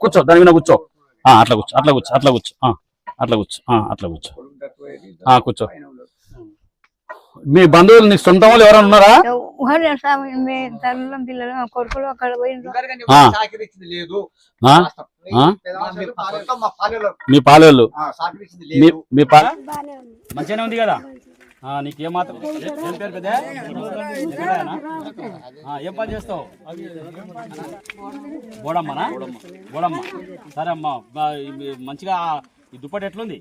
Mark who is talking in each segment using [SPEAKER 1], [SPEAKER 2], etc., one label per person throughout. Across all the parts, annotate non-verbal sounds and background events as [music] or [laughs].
[SPEAKER 1] కూర్చో దాని మీద కూర్చో. అట్లా కూర్చో అట్లా కూర్చో అట్లా కూర్చో. అట్లా కూర్చో అట్లా కూర్చో. కూర్చో. మీ బంధువులు నీ సొంత వాళ్ళు ఎవరైనా ఉన్నారా?
[SPEAKER 2] మీ
[SPEAKER 1] పాలేళ్ళు. మంచిగానే ఉంది కదా? నీకు ఏం మాత్రం ఏం పేరు పెద్ద? ఏం పని చేస్తావు? బోడమ్మనా? బోడమ్మ. సరే అమ్మా మంచిగా ఈ దుప్పటి ఎట్లుంది?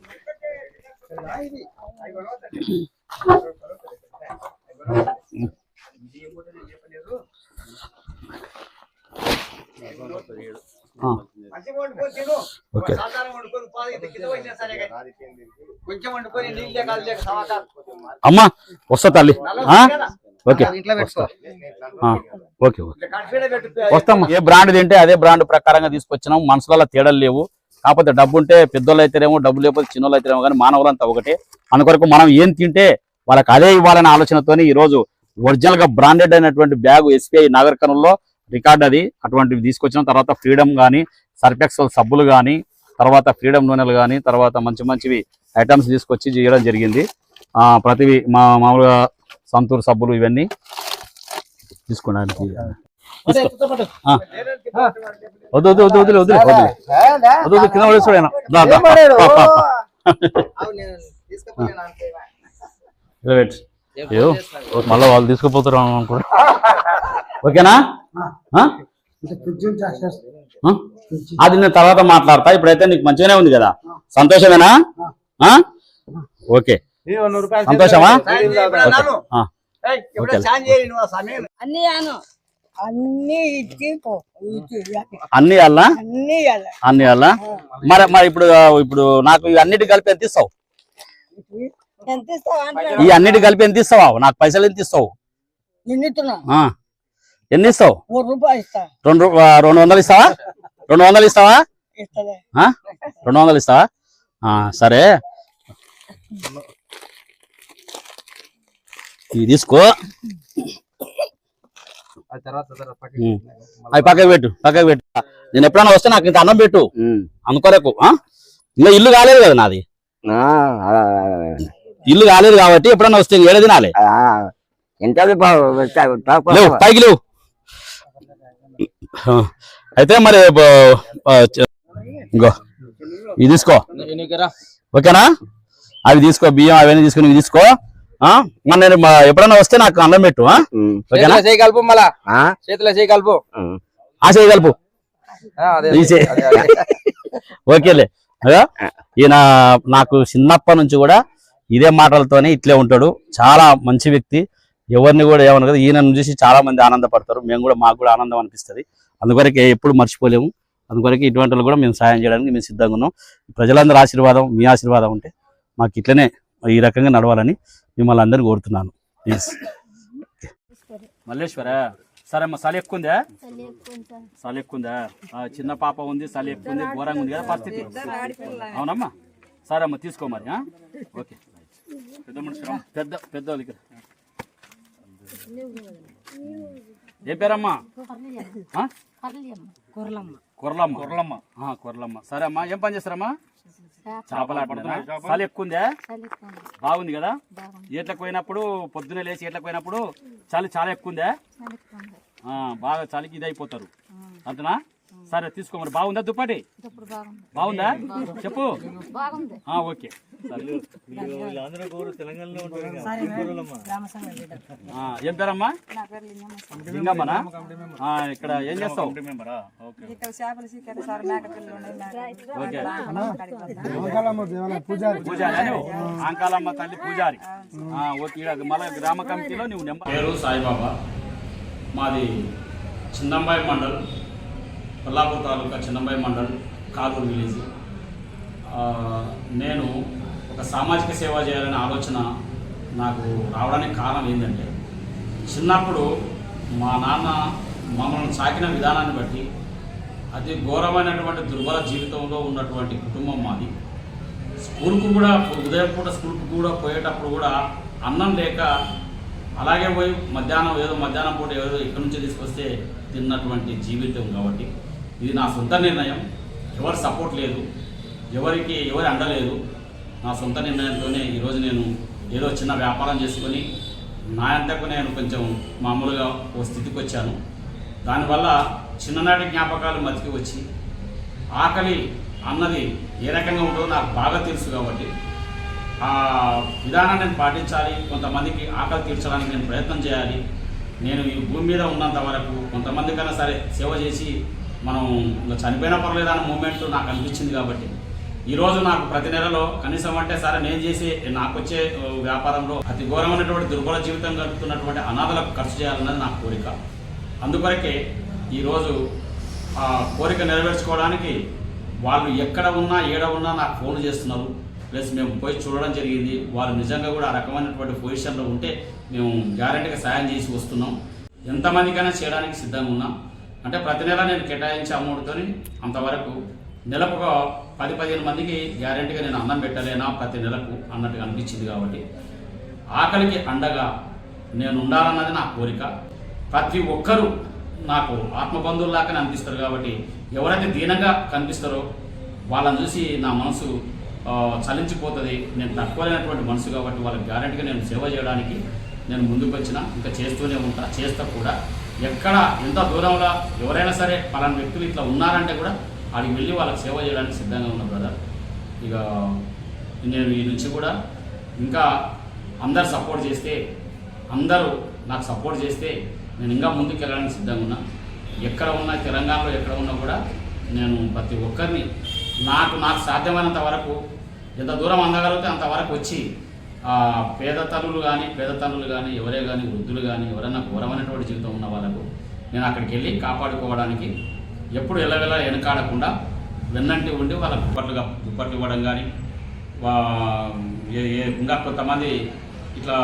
[SPEAKER 3] తిను.
[SPEAKER 1] ఓకే. అమ్మా వస్తా తల్లి? ఓకే. ఓకే వస్తాం ఏ బ్రాండ్ తింటే అదే బ్రాండ్ ప్రకారంగా తీసుకొచ్చినాం. మనసులలో తేడాలు లేవు. కాకపోతే డబ్బు ఉంటే పెద్దోళ్ళు అయితేనేమో డబ్బు లేకపోతే చిన్నోళ్ళు అయితేనేమో కానీ మానవులంతా ఒకటే. అందుకొరకు మనం ఏం తింటే వాళ్ళకి అదే ఇవ్వాలనే ఆలోచనతోని ఈ రోజు ఒరిజినల్గా బ్రాండెడ్ అయినటువంటి బ్యాగ్ ఎస్బీఐ నాగరికనంలో రికార్డ్ అది. అటువంటివి తీసుకొచ్చిన తర్వాత ఫ్రీడమ్ కానీ సర్ఫెక్సల్ సబ్బులు కానీ తర్వాత ఫ్రీడమ్ నూనెలు కానీ తర్వాత మంచి మంచివి ఐటమ్స్ తీసుకొచ్చి చేయడం జరిగింది. ప్రతివి మా మామూలుగా సంతూర్ సబ్బులు ఇవన్నీ తీసుకోవడానికి. వద్దు. వద్దు వద్దు వదిలే వదిలే వద్దు వద్దు. కింద [laughs] మళ్ళీ వాళ్ళు తీసుకుపోతారు అనుకో ఓకేనా? అది నేను తర్వాత మాట్లాడతా. ఇప్పుడైతే నీకు మంచిగానే ఉంది కదా. సంతోషమేనా? ఓకే. సంతోషమా?
[SPEAKER 2] అన్ని
[SPEAKER 1] అల్లా
[SPEAKER 2] అన్ని
[SPEAKER 1] అల్లా మరి మరి ఇప్పుడు ఇప్పుడు నాకు అన్నిటి కలిపి ఎంత ఇస్తావు? ఈ అన్నిటి కలిపి ఎంత ఇస్తావు? నాకు పైసలు ఎంత ఇస్తావు? ఎన్ని ఇస్తావు
[SPEAKER 2] ఓ రూపాయి ఇస్తా.
[SPEAKER 1] రెండు రెండు వందలు ఇస్తావా? రెండు వందలు ఇస్తావా? రెండు వందలు ఇస్తావా? ఆ, సరే. ఇది తీసుకో. అవి పక్కకు పెట్టు. పక్కకు పెట్టు నేను ఎప్పుడైనా వస్తే నాకు ఇంత అన్నం పెట్టు. అనుకోరకు ఆ? ఇంకా ఇల్లు కాలేదు కదా నాది. ఇల్లు కాలేదు కాబట్టి ఎప్పుడైనా వస్తే ఏడ తినాలి? పైకి లేవు. అయితే మరి ఇంకో ఇది తీసుకో. ఓకేనా? అవి తీసుకో బియ్యం అవన్నీ తీసుకుని ఇవి తీసుకో. ఆ? మరి నేను మా- ఎప్పుడైనా వస్తే నాకు అన్నం పెట్టు ఆ? ఓకేనా?
[SPEAKER 4] చేతిలో చేయి కలుపు మళ్ళా. చేతిలో చేయి కలుపు.
[SPEAKER 1] ఆ చేయి కలుపు.
[SPEAKER 4] ఆ, అదే
[SPEAKER 1] ఈ చేయి.
[SPEAKER 4] అదే, అదే.
[SPEAKER 1] ఓకేలే. అదా ఈయన నాకు చిన్నప్పటి నుంచి కూడా ఇదే మాటలతోనే ఇట్లే ఉంటాడు. చాలా మంచి వ్యక్తి. ఎవరిని కూడా ఏమను కదా ఈయన చూసి చాలా మంది ఆనందపడతారు. మేము కూడా మాకు కూడా ఆనందం అనిపిస్తుంది. అందుకొరకే ఎప్పుడు మర్చిపోలేము. అందుకొరకే ఇటువంటి వాళ్ళు కూడా మేము సాయం చేయడానికి మేము సిద్ధంగా ఉన్నాం. ప్రజలందరూ ఆశీర్వాదం మీ ఆశీర్వాదం ఉంటే మాకు ఇట్లనే ఈ రకంగా నడవాలని మిమ్మల్ని అందరినీ కోరుతున్నాను. ప్లీజ్ మల్లేశ్వర సరే అమ్మ చలి ఎక్కువ ఉందా చలి ఎక్కువ ఉందా ఆ, చిన్న పాప ఉంది చలి ఎక్కువ ఉంది ఘోరంగా ఉంది కదా పరిస్థితి. అవునమ్మా. సరే అమ్మ తీసుకో మరి? ఓకే. పెద్ద మనిషి రా. పెద్ద పెద్ద వాళ్ళకి రా. ఏం పేరమ్మా?
[SPEAKER 2] కూరలమ్మ.
[SPEAKER 1] కొర్లమ్మ. కొర్లమ్మ. సరే అమ్మా ఏం పని చేస్తారమ్మా? చేపలు ఆడుతున్నారా? చలి ఎక్కువ ఉందా బాగుంది కదా? ఈట్లకు పోయినప్పుడు పొద్దునే లేచి ఈట్లకు పోయినప్పుడు చలి చాలా ఎక్కువ ఉందా ఆ, బాగా చలికి ఇది అయిపోతారు అంతనా? సరే తీసుకో మరి. బాగుందా దుప్పటి? బాగుందా. చెప్పు. ఆ, ఓకే. ఏం పేరమ్మా? లింగమ్మనా? ఆ, ఇక్కడ ఏం చేస్తావు? ఓకే. పూజారి. అని ఆంకాలమ్మ తల్లి పూజారి. ఆ, ఓకే. మళ్ళీ గ్రామ కమిటీలో నువ్వు నెంబర్ పేరు సాయిబాబా. మాది చిన్నంబాయి మండల్. కొల్లాపూర్ తాలూకా చిన్నంబాయి మండల్ కాదూరు విలేజ్. నేను ఒక సామాజిక సేవ చేయాలనే ఆలోచన నాకు రావడానికి కారణం ఏంటంటే చిన్నప్పుడు మా నాన్న మమ్మల్ని సాకిన విధానాన్ని బట్టి అతి ఘోరమైనటువంటి దుర్బల జీవితంలో ఉన్నటువంటి కుటుంబం మాది. స్కూల్కు కూడా ఉదయం పూట స్కూల్కు కూడా పోయేటప్పుడు కూడా అన్నం లేక అలాగే పోయి మధ్యాహ్నం ఏదో మధ్యాహ్నం పూట ఏదో ఇక్కడి నుంచి తీసుకొస్తే తిన్నటువంటి జీవితం కాబట్టి ఇది నా సొంత నిర్ణయం. ఎవరి సపోర్ట్ లేదు. ఎవరికి ఎవరి అండలేదు. నా సొంత నిర్ణయంతోనే ఈరోజు నేను ఏదో చిన్న వ్యాపారం చేసుకొని నా అంతకు నేను కొంచెం మామూలుగా ఓ స్థితికి వచ్చాను. దానివల్ల చిన్ననాటి జ్ఞాపకాలు మతికి వచ్చి ఆకలి అన్నది ఏ రకంగా ఉంటుందో నాకు బాగా తెలుసు కాబట్టి ఆ విధానాన్ని నేను పాటించాలి. కొంతమందికి ఆకలి తీర్చడానికి నేను ప్రయత్నం చేయాలి. నేను ఈ భూమి మీద ఉన్నంత వరకు కొంతమందికైనా సరే సేవ చేసి మనం ఇంకా చనిపోయినా పర్లేదు అన్న మూమెంట్ నాకు అనిపించింది కాబట్టి. ఈరోజు నాకు ప్రతి నెలలో కనీసం అంటే సరే నేను చేసే నాకు వచ్చే వ్యాపారంలో అతి ఘోరమైనటువంటి దుర్బల జీవితం గడుపుతున్నటువంటి అనాథలకు ఖర్చు చేయాలన్నది నా కోరిక. అందుకొరకే ఈరోజు ఆ కోరిక నెరవేర్చుకోవడానికి వాళ్ళు ఎక్కడ ఉన్నా ఏడ ఉన్నా నాకు ఫోన్ చేస్తున్నారు. ప్లస్ మేము పోయి చూడడం జరిగింది. వాళ్ళు నిజంగా కూడా ఆ రకమైనటువంటి పొజిషన్లో ఉంటే మేము గ్యారెంటీగా సాయం చేసి వస్తున్నాం. ఎంతమందికైనా చేయడానికి సిద్ధంగా ఉన్నాం. అంటే ప్రతి నెల నేను కేటాయించే అమౌంట్తోని అంతవరకు నెలకు ఒక పది పదిహేను మందికి గ్యారెంటీగా నేను అన్నం పెట్టలేనా ప్రతి నెలకు అన్నట్టుగా అనిపించింది కాబట్టి ఆకలికి అండగా నేను ఉండాలన్నది నా కోరిక. ప్రతి ఒక్కరూ నాకు ఆత్మబంధువుల్లాగానే అనిపిస్తారు కాబట్టి ఎవరైతే దీనంగా కనిపిస్తారో వాళ్ళని చూసి నా మనసు చలించిపోతుంది. నేను తక్కువైనటువంటి మనసు కాబట్టి వాళ్ళకి గ్యారెంటీగా నేను సేవ చేయడానికి నేను ముందుకు వచ్చిన ఇంకా చేస్తూనే ఉంటా చేస్తా కూడా. ఎక్కడ ఎంత దూరంలో ఎవరైనా సరే పలానా వ్యక్తులు ఇట్లా ఉన్నారంటే కూడా వాడికి వెళ్ళి వాళ్ళకి సేవ చేయడానికి సిద్ధంగా ఉన్నా బ్రదర్ ఇక నేను ఈ నుంచి కూడా ఇంకా అందరు సపోర్ట్ చేస్తే అందరూ నాకు సపోర్ట్ చేస్తే నేను ఇంకా ముందుకు వెళ్ళడానికి సిద్ధంగా ఉన్నా. ఎక్కడ ఉన్నా తెలంగాణలో ఎక్కడ ఉన్నా కూడా నేను ప్రతి ఒక్కరిని నాకు నాకు సాధ్యమైనంత వరకు ఎంత దూరం అందగలిగితే అంతవరకు వచ్చి పేద తల్లులు కానీ పేద తల్లులు కానీ ఎవరే కానీ వృద్ధులు కానీ ఎవరైనా ఘోరమైనటువంటి జీవితం ఉన్న వాళ్ళకు నేను అక్కడికి వెళ్ళి కాపాడుకోవడానికి ఎప్పుడు ఎల్లవెల్ల వెనకాడకుండా వెన్నంటి ఉండి వాళ్ళకి దుప్పట్లుగా దుప్పట్లు ఇవ్వడం కానీ వా- ఏ- ఇంకా కొంతమంది ఇట్లా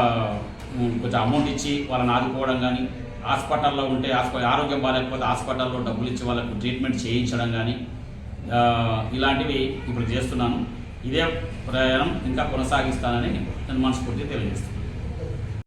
[SPEAKER 1] కొంచెం అమౌంట్ ఇచ్చి వాళ్ళని ఆదుకోవడం కానీ హాస్పిటల్లో ఉంటే ఆరోగ్యం బాగాలేకపోతే హాస్పిటల్లో డబ్బులు ఇచ్చి వాళ్ళకు ట్రీట్మెంట్ చేయించడం కానీ ఇలాంటివి ఇప్పుడు చేస్తున్నాను. ఇదే ప్రయాణం ఇంకా కొనసాగిస్తానని నేను మనస్ఫూర్తిగా తెలియజేస్తాను